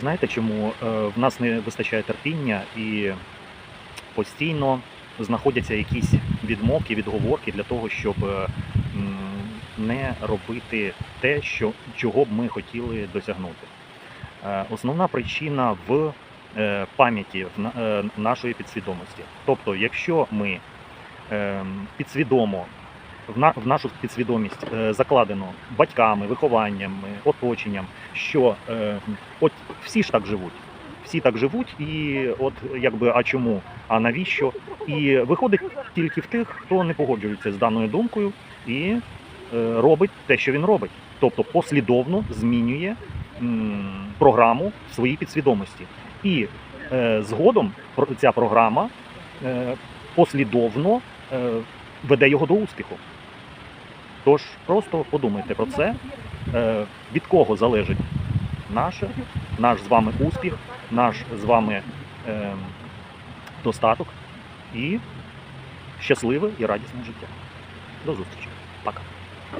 Знаєте, чому е, в нас не вистачає терпіння і постійно знаходяться якісь відмовки, відговорки для того, щоб е, не робити те, що, чого б ми хотіли досягнути. Е, Основна причина в пам'яті нашої підсвідомості. Тобто, якщо ми е, підсвідомо в, на, в нашу підсвідомість е, закладено батьками, вихованням, е, оточенням, що е, от всі ж так живуть. Всі так живуть, і от якби а чому, а навіщо? І виходить тільки в тих, хто не погоджується з даною думкою і робить те, що він робить. Тобто послідовно змінює програму в своїй підсвідомості. І згодом ця програма послідовно веде його до успіху. Тож просто подумайте про це, е, від кого залежить наше, наш з вами успіх, наш з вами е, достаток і щасливе і радісне життя. До зустрічі. Пока.